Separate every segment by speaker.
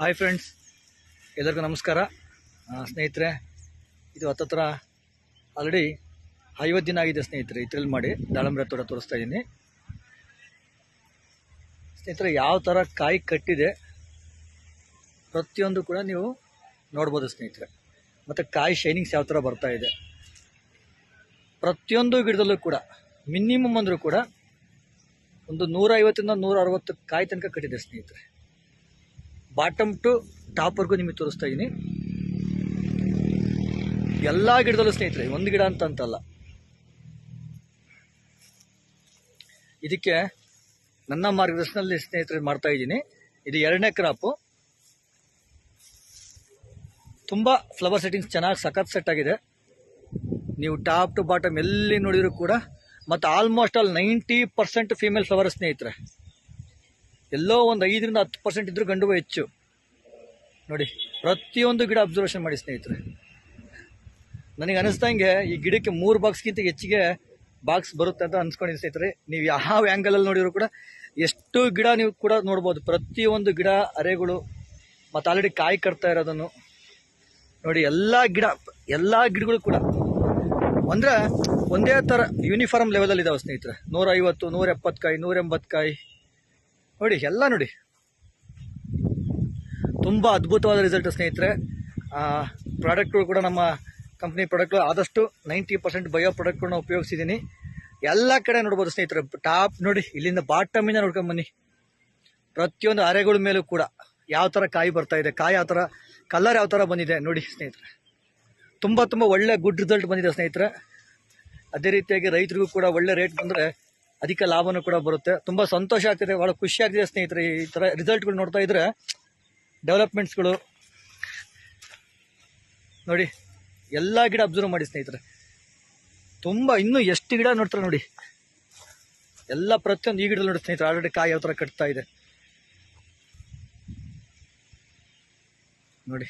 Speaker 1: Hi friends ಎಲ್ಲರಿಗೂ ನಮಸ್ಕಾರ. ಸ್ನೇಹಿತರೆ, ಇದು ಹತ್ತತ್ರ ಆಲ್ರೆಡಿ ಐವತ್ತು ದಿನ ಆಗಿದೆ ಸ್ನೇಹಿತರೆ ಇದ್ರಲ್ಲಿ ಮಾಡಿ ದಾಳಂಬ್ರೆ ತೋಟ ತೋರಿಸ್ತಾ ಇದ್ದೀನಿ ಸ್ನೇಹಿತರೆ, ಯಾವ ಥರ ಕಾಯಿ ಕಟ್ಟಿದೆ ಪ್ರತಿಯೊಂದು ಕೂಡ ನೀವು ನೋಡ್ಬೋದು ಸ್ನೇಹಿತರೆ. ಮತ್ತು ಕಾಯಿ ಶೈನಿಂಗ್ಸ್ ಯಾವ ಥರ ಬರ್ತಾ ಇದೆ. ಪ್ರತಿಯೊಂದು ಗಿಡದಲ್ಲೂ ಕೂಡ ಮಿನಿಮಮ್ ಅಂದರೂ ಕೂಡ ಒಂದು ನೂರೈವತ್ತರಿಂದ ನೂರ ಅರವತ್ತು ಕಾಯಿ ತನಕ ಕಟ್ಟಿದೆ ಸ್ನೇಹಿತರೆ. ಬಾಟಮ್ ಟು ಟಾಪ್ವರೆಗೂ ನಿಮಗೆ ತೋರಿಸ್ತಾ ಇದ್ದೀನಿ ಎಲ್ಲ ಗಿಡದಲ್ಲೂ ಸ್ನೇಹಿತರೆ, ಒಂದು ಗಿಡ ಅಂತ ಅಂತಲ್ಲ. ಇದಕ್ಕೆ ನನ್ನ ಮಾರ್ಗದರ್ಶನದಲ್ಲಿ ಸ್ನೇಹಿತರೆ ಮಾಡ್ತಾ ಇದ್ದೀನಿ ಇದು ಎರಡನೇ ಕ್ರಾಪು. ತುಂಬ ಫ್ಲವರ್ ಸೆಟ್ಟಿಂಗ್ಸ್ ಚೆನ್ನಾಗಿ ಸಖತ್ ಸೆಟ್ ಆಗಿದೆ. ನೀವು ಟಾಪ್ ಟು ಬಾಟಮ್ ಎಲ್ಲಿ ನೋಡಿದರೂ ಕೂಡ, ಮತ್ತು almost all ninety percent female flower ಸ್ನೇಹಿತರೆ. ಎಲ್ಲೋ ಒಂದು ಐದರಿಂದ ಹತ್ತು ಪರ್ಸೆಂಟ್ ಇದ್ದರೂ ಗಂಡುವ ಹೆಚ್ಚು. ನೋಡಿ, ಪ್ರತಿಯೊಂದು ಗಿಡ ಅಬ್ಸರ್ವೇಷನ್ ಮಾಡಿ ಸ್ನೇಹಿತರೆ. ನನಗೆ ಅನಿಸ್ದಂಗೆ ಈ ಗಿಡಕ್ಕೆ ಮೂರು ಬಾಕ್ಸ್ಗಿಂತ ಹೆಚ್ಚಿಗೆ ಬಾಕ್ಸ್ ಬರುತ್ತೆ ಅಂತ ಅನ್ಸ್ಕೊಂಡಿದ್ದೀನಿ ಸ್ನೇಹಿತರೆ. ನೀವು ಯಾವ ಆ್ಯಂಗಲಲ್ಲಿ ನೋಡಿದ್ರು ಕೂಡ ಎಷ್ಟು ಗಿಡ ನೀವು ಕೂಡ ನೋಡ್ಬೋದು. ಪ್ರತಿಯೊಂದು ಗಿಡ, ಅರೆಗಳು, ಮತ್ತು ಆಲ್ರೆಡಿ ಕಾಯಿ ಕಟ್ತಾ ಇರೋದನ್ನು. ನೋಡಿ, ಎಲ್ಲ ಗಿಡ, ಎಲ್ಲ ಗಿಡಗಳು ಕೂಡ. ಅಂದರೆ ಒಂದೇ ಥರ ಯೂನಿಫಾರ್ಮ್ ಲೆವೆಲಲ್ಲಿ ಇದಾವೆ ಸ್ನೇಹಿತರೆ. ನೂರೈವತ್ತು ನೂರ ಎಪ್ಪತ್ತು ಕಾಯಿ ನೂರ ಎಂಬತ್ತು ಕಾಯಿ ನೋಡಿ, ಎಲ್ಲ ನೋಡಿ. ತುಂಬ ಅದ್ಭುತವಾದ ರಿಸಲ್ಟ್ ಸ್ನೇಹಿತರೆ. ಪ್ರಾಡಕ್ಟ್ಗಳು ಕೂಡ ನಮ್ಮ ಕಂಪ್ನಿ ಪ್ರಾಡಕ್ಟ್ಗಳು ಆದಷ್ಟು ನೈಂಟಿ ಪರ್ಸೆಂಟ್ ಬಯೋ ಪ್ರಾಡಕ್ಟ್ಗಳನ್ನ ಉಪಯೋಗಿಸಿದ್ದೀನಿ. ಎಲ್ಲ ಕಡೆ ನೋಡ್ಬೋದು ಸ್ನೇಹಿತರೆ. ಟಾಪ್ ನೋಡಿ, ಇಲ್ಲಿಂದ ಬಾಟಮಿಂದ ನೋಡ್ಕೊಂಬನ್ನಿ ಪ್ರತಿಯೊಂದು ಅರೆಗಳ ಮೇಲೂ ಕೂಡ ಯಾವ ಥರ ಕಾಯಿ ಬರ್ತಾ ಇದೆ, ಕಾಯಿ ಯಾವ ಥರ ಕಲರ್ ಯಾವ ಥರ ಬಂದಿದೆ ನೋಡಿ ಸ್ನೇಹಿತರೆ. ತುಂಬ ತುಂಬ ಒಳ್ಳೆ ಗುಡ್ ರಿಸಲ್ಟ್ ಬಂದಿದೆ ಸ್ನೇಹಿತರೆ. ಅದೇ ರೀತಿಯಾಗಿ ರೈತರಿಗೂ ಕೂಡ ಒಳ್ಳೆ ರೇಟ್ ಬಂದರೆ ಅಧಿಕ ಲಾಭನೂ ಕೂಡ ಬರುತ್ತೆ. ತುಂಬ ಸಂತೋಷ ಆಗ್ತಿದೆ. ಭಾಳ ಖುಷಿ ಆಗ್ತಿದೆ ಸ್ನೇಹಿತರೆ, ಈ ಥರ ರಿಸಲ್ಟ್ಗಳು ನೋಡ್ತಾ ಇದ್ರೆ. ಡೆವಲಪ್ಮೆಂಟ್ಸ್ಗಳು ನೋಡಿ, ಎಲ್ಲ ಗಿಡ ಅಬ್ಸರ್ವ್ ಮಾಡಿ ಸ್ನೇಹಿತರೆ. ತುಂಬ, ಇನ್ನೂ ಎಷ್ಟು ಗಿಡ ನೋಡ್ತಾರೆ ನೋಡಿ. ಎಲ್ಲ ಪ್ರತಿಯೊಂದು ಈ ಗಿಡ ನೋಡಿ ಸ್ನೇಹಿತರೆ ಆಲ್ರೆಡಿ ಕಾಯಿ ಯಾವ ಥರ ಕಟ್ತಾ ಇದೆ. ನೋಡಿ,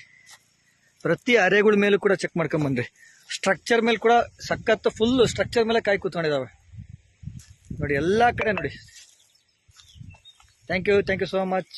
Speaker 1: ಪ್ರತಿ ಅರೆಗಳ ಮೇಲೂ ಕೂಡ ಚೆಕ್ ಮಾಡ್ಕೊಂಬಂದ್ರಿ ಸ್ಟ್ರಕ್ಚರ್ ಮೇಲೆ ಕೂಡ ಸಖತ್ತು ಫುಲ್ ಸ್ಟ್ರಕ್ಚರ್ ಮೇಲೆ ಕಾಯಿ ಕೂತ್ಕೊಂಡಿದ್ದಾವೆ ನೋಡಿ ಎಲ್ಲ ಕಡೆ ನೋಡಿ. Thank you thank you so much